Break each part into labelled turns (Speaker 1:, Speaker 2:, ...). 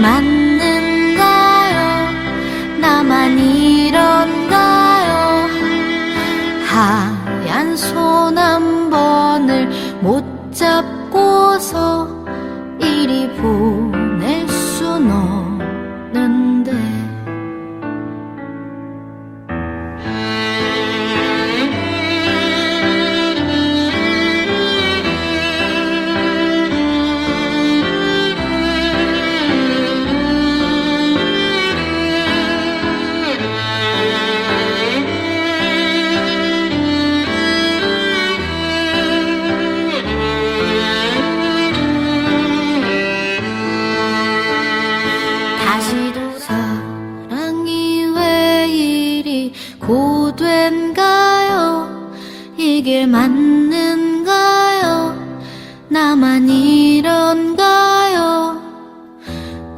Speaker 1: 맞는가요? 나만 이런가요? 하얀 손 한 번을 못 이 길 맞는가요? 나만 이런가요?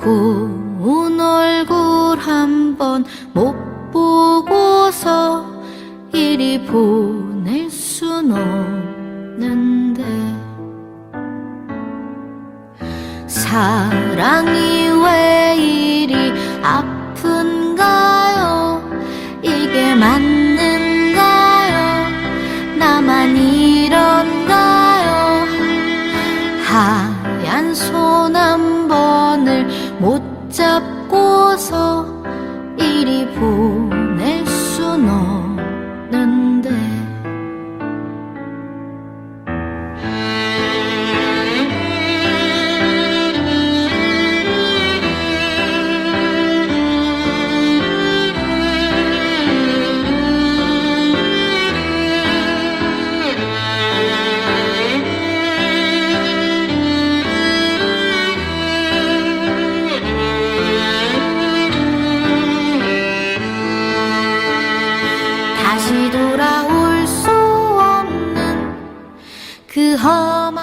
Speaker 1: 고운 얼굴 한번 못 보고서 이리 보낼 순 없는데 사랑이 이런가요? 하얀 손 한 번을 못 잡고 くほ